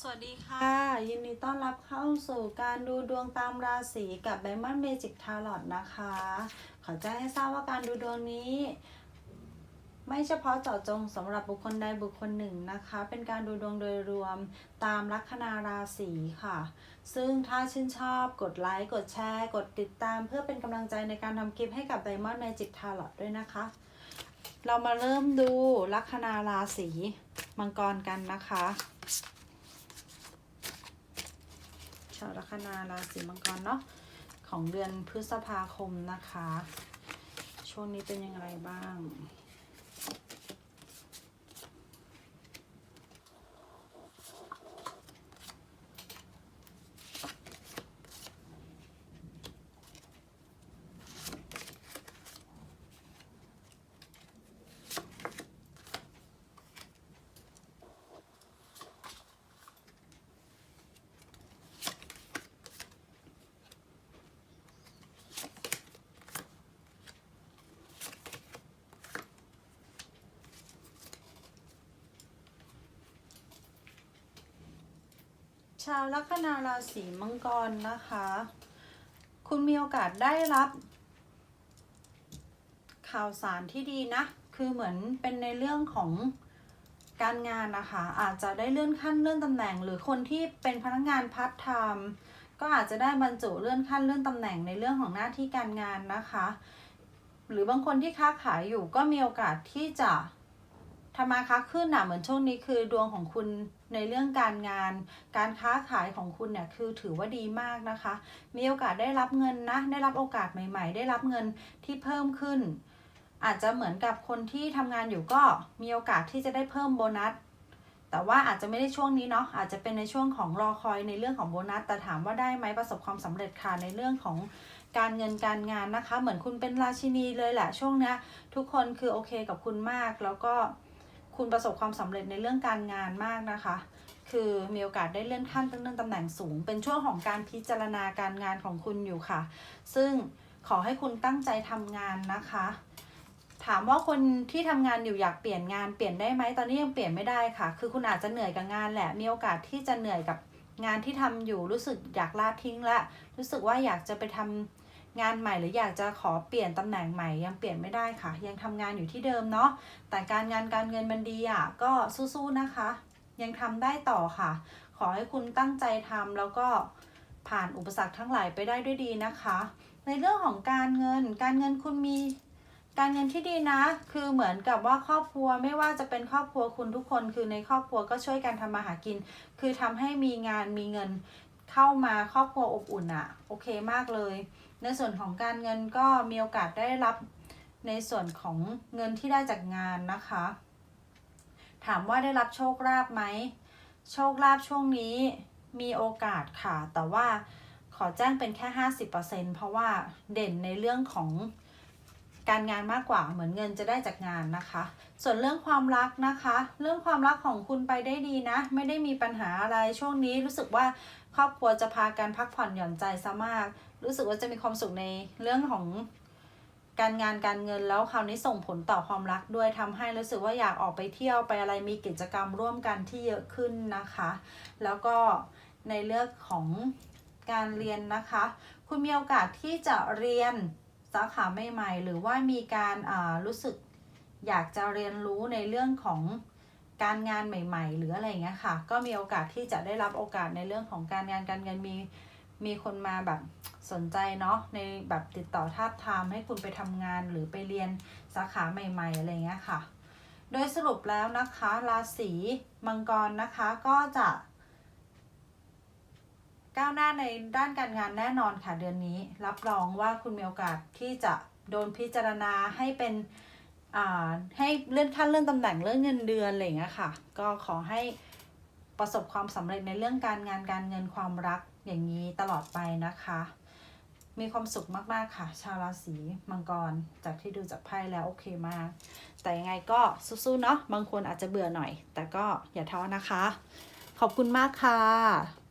สวัสดีค่ะ ยินดีต้อนรับเข้าสู่การดูดวงตามราศีกับ Diamond Magic Tarot นะคะ ขอแจ้งให้ทราบว่าการดูดวงนี้ ไม่เฉพาะเจาะจงสำหรับบุคคลใดบุคคลหนึ่งนะคะ เป็นการดูดวงโดยรวมตามลัคนาราศีค่ะ ซึ่งถ้าชื่นชอบกดไลค์ กดแชร์ กดติดตามเพื่อเป็นกำลังใจในการทำคลิปให้กับ Diamond Magic Tarot ด้วยนะคะ เรามาเริ่มดูลัคนาราศีมังกรกันนะคะาวลัคนาราศีมังกรเนาะของเดือนพฤษภาคมนะคะ ช่วงนี้เป็นยังไงบ้าง ชาวลัคนาราศีมังกรนะคะ คุณมีโอกาสได้รับ ข่าวสารที่ดีนะ คือเหมือนเป็นในเรื่องของการงานนะคะ อาจจะได้เลื่อนขั้นเลื่อนตำแหน่ง หรือคนที่เป็นพนักงานพาร์ทไทม์ก็อาจจะได้บรรจุเลื่อนขั้นเลื่อนตำแหน่งในเรื่องของหน้าที่การงานนะคะ หรือบางคนที่ค้าขายอยู่ก็มีโอกาสที่จะ ทำมาค้าขึ้นนะเหมือนช่วงนี้คือดวงของคุณในเรื่องการงาน การค้าขายของคุณเนี่ยคือถือว่าดีมากนะคะ มีโอกาสได้รับเงินนะ ได้รับโอกาสใหม่ ๆ ได้รับเงินที่เพิ่มขึ้น อาจจะเหมือนกับคนที่ทำงานอยู่ก็มีโอกาสที่จะได้เพิ่มโบนัสแต่ว่าอาจจะไม่ได้ช่วงนี้เนาะอาจจะเป็นในช่วงของรอคอยในเรื่องของโบนัส แต่ถามว่าได้ไหมประสบความสำเร็จค่ะในเรื่องของการเงินการงานนะคะ เหมือนคุณเป็นราชินีเลยแหละช่วงเนี้ยทุกคนคือโอเคกับคุณมากแล้วก็ คุณประสบความสำเร็จในเรื่องการงานมากนะคะ คือมีโอกาสได้เลื่อนขั้นเลื่อนตำแหน่งสูง เป็นช่วงของการพิจารณาการงานของคุณอยู่ค่ะ ซึ่งขอให้คุณตั้งใจทำงานนะคะ ถามว่าคนที่ทำงานอยู่อยากเปลี่ยนงานเปลี่ยนได้ไหมตอนนี้ยังเปลี่ยนไม่ได้ค่ะ คือคุณอาจจะเหนื่อยกับงานแหละ มีโอกาสที่จะเหนื่อยกับงานที่ทำอยู่รู้สึกอยากลาทิ้งละ รู้สึกว่าอยากจะไปทำ งานใหม่หรืออยากจะขอเปลี่ยนตำแหน่งใหม่ยังเปลี่ยนไม่ได้ค่ะ ยังทำงานอยู่ที่เดิมเนาะแต่การงานการเงินมันดีอะก็สู้ๆนะคะ ยังทำได้ต่อค่ะ ขอให้คุณตั้งใจทำแล้วก็ผ่านอุปสรรคทั้งหลายไปได้ด้วยดีนะคะ ในเรื่องของการเงิน การเงินคุณมีการเงินที่ดีนะ คือเหมือนกับว่าครอบครัวไม่ว่าจะเป็นครอบครัวคุณทุกคน คือในครอบครัวก็ช่วยกันทำมาหากิน คือทำให้มีงานมีเงินเข้ามาครอบครัวอบอุ่นอะโอเคมากเลย ในส่วนของการเงินก็มีโอกาสได้รับในส่วนของเงินที่ได้จากงานนะคะ ถามว่าได้รับโชคลาภไหม โชคลาภช่วงนี้มีโอกาสค่ะ แต่ว่าขอแจ้งเป็นแค่ 50%เพราะว่าเด่นในเรื่องของการงานมากกว่าเหมือนเงินจะได้จากงานนะคะ ส่วนเรื่องความรักนะคะ เรื่องความรักของคุณไปได้ดีนะ ไม่ได้มีปัญหาอะไรช่วงนี้รู้สึกว่า ครอบครัวจะพากันพักผ่อนหย่อนใจซะมาก รู้สึกว่าจะมีความสุขในเรื่องของการงานการเงินแล้วคราวนี้ส่งผลต่อความรักด้วยทำให้รู้สึกว่าอยากออกไปเที่ยวไปอะไรมีกิจกรรมร่วมกันที่เยอะขึ้นนะคะ แล้วก็ในเรื่องของการเรียนนะคะ คุณมีโอกาสที่จะเรียนสาขาใหม่ๆหรือว่ามีการอ่ารู้สึกอยากจะเรียนรู้ในเรื่องของ การงานใหม่ ๆ หรืออะไรอย่างเงี้ยค่ะ ก็มีโอกาสที่จะได้รับโอกาสในเรื่องของการงานการเงินมีมีคนมาแบบสนใจเนาะในแบบติดต่อทาบทามให้คุณไปทำงานหรือไปเรียนสาขาใหม่ ๆ อะไรเงี้ยค่ะ โดยสรุปแล้วนะคะราศีมังกรนะคะก็จะก้าวหน้าในด้านการงานแน่นอนค่ะเดือนนี้ รับรองว่าคุณมีโอกาสที่จะโดนพิจารณาให้เป็น ให้เลื่อนขั้นเลื่อนตำแหน่งเลื่อนเงินเดือนอะไรอย่างเงี้ยค่ะ ก็ขอให้ประสบความสำเร็จในเรื่องการงานการเงินความรักอย่างนี้ตลอดไปนะคะ มีความสุขมากๆค่ะ ชาวราศีมังกรจากที่ดูจากไพ่แล้วโอเคมาก แต่ยังไงก็สู้ๆเนาะบางคนอาจจะเบื่อหน่อย แต่ก็อย่าท้อนะคะ ขอบคุณมากค่ะ